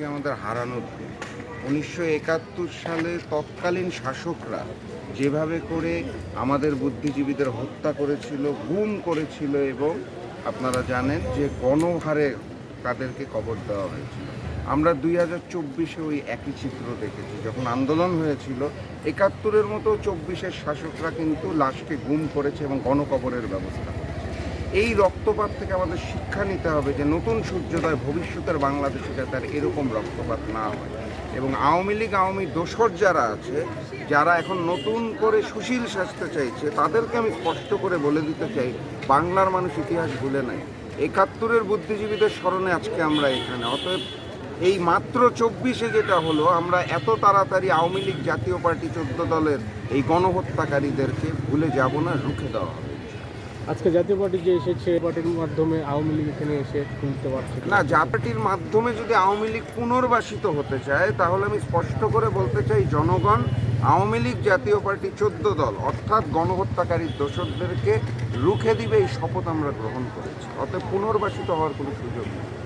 আজকে আমাদের হারানোর দিন। উনিশশো একাত্তর সালে তৎকালীন শাসকরা যেভাবে করে আমাদের বুদ্ধিজীবীদের হত্যা করেছিল গুম করেছিল এবং আপনারা জানেন যে গণহারে তাদেরকে কবর দেওয়া হয়েছিল। আমরা দুই হাজার চব্বিশে ওই একই চিত্র দেখেছি, যখন আন্দোলন হয়েছিল, একাত্তরের মতো চব্বিশের শাসকরা কিন্তু লাশকে গুম করেছে এবং গণকবরের ব্যবস্থা করেছে। এই রক্তপাত থেকে আমাদের শিক্ষা নিতে হবে যে নতুন সূর্যোদয় ভবিষ্যতের বাংলাদেশে যাতে আর এরকম রক্তপাত না হয়। এবং আওয়ামী লীগ, আওয়ামী দোসর যারা আছে, যারা এখন নতুন করে সুশীল সাজতে চাইছে, তাদেরকে আমি স্পষ্ট করে বলে দিতে চাই, বাংলার মানুষ ইতিহাস ভুলে নাই। একাত্তরের বুদ্ধিজীবীদের স্মরণে আজকে আমরা এখানে। অতএব এই মাত্র চব্বিশে যেটা হলো, আমরা এত তাড়াতাড়ি আওয়ামী লীগ জাতীয় পার্টি চোদ্দ দলের এই গণহত্যাকারীদেরকে ভুলে যাব না, রুখে দেওয়া আজকে জাতীয় পার্টি যে এসেছে পার্টির মাধ্যমে আওয়ামী লীগ এখানে এসে তুলতে পারছে না জাপাটির মাধ্যমে যদি আওয়ামী লীগ পুনর্বাসিত হতে চায়, তাহলে আমি স্পষ্ট করে বলতে চাই, জনগণ, আওয়ামী লীগ জাতীয় পার্টি চোদ্দ দল, অর্থাৎ গণহত্যাকারী দোষকদেরকে রুখে দিবে এই শপথ আমরা গ্রহণ করেছি। অতএব পুনর্বাসিত হওয়ার কোনো সুযোগ নেই।